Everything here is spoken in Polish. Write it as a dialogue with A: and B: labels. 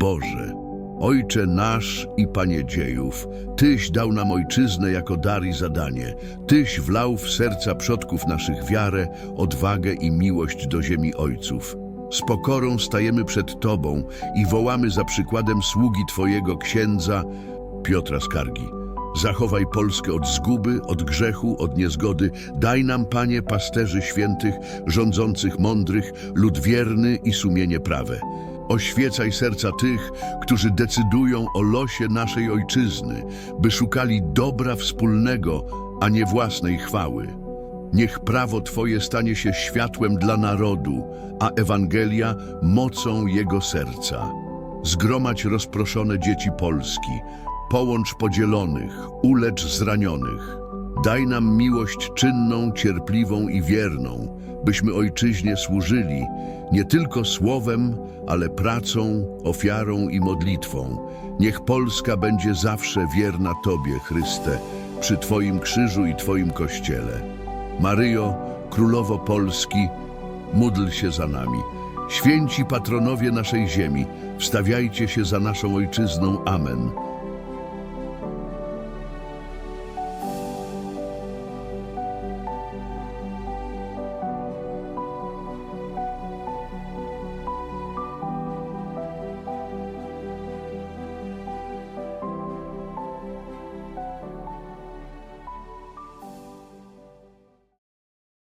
A: Boże, Ojcze nasz i Panie dziejów, Tyś dał nam Ojczyznę jako dar i zadanie. Tyś wlał w serca przodków naszych wiarę, odwagę i miłość do ziemi Ojców. Z pokorą stajemy przed Tobą i wołamy za przykładem sługi Twojego księdza Piotra Skargi. Zachowaj Polskę od zguby, od grzechu, od niezgody. Daj nam, Panie, pasterzy świętych, rządzących mądrych, lud wierny i sumienie prawe. Oświecaj serca tych, którzy decydują o losie naszej ojczyzny, by szukali dobra wspólnego, a nie własnej chwały. Niech prawo Twoje stanie się światłem dla narodu, a Ewangelia mocą jego serca. Zgromadź rozproszone dzieci Polski, połącz podzielonych, ulecz zranionych. Daj nam miłość czynną, cierpliwą i wierną, byśmy Ojczyźnie służyli nie tylko słowem, ale pracą, ofiarą i modlitwą. Niech Polska będzie zawsze wierna Tobie, Chryste, przy Twoim krzyżu i Twoim Kościele. Maryjo, Królowo Polski, módl się za nami. Święci patronowie naszej ziemi, wstawiajcie się za naszą ojczyzną. Amen.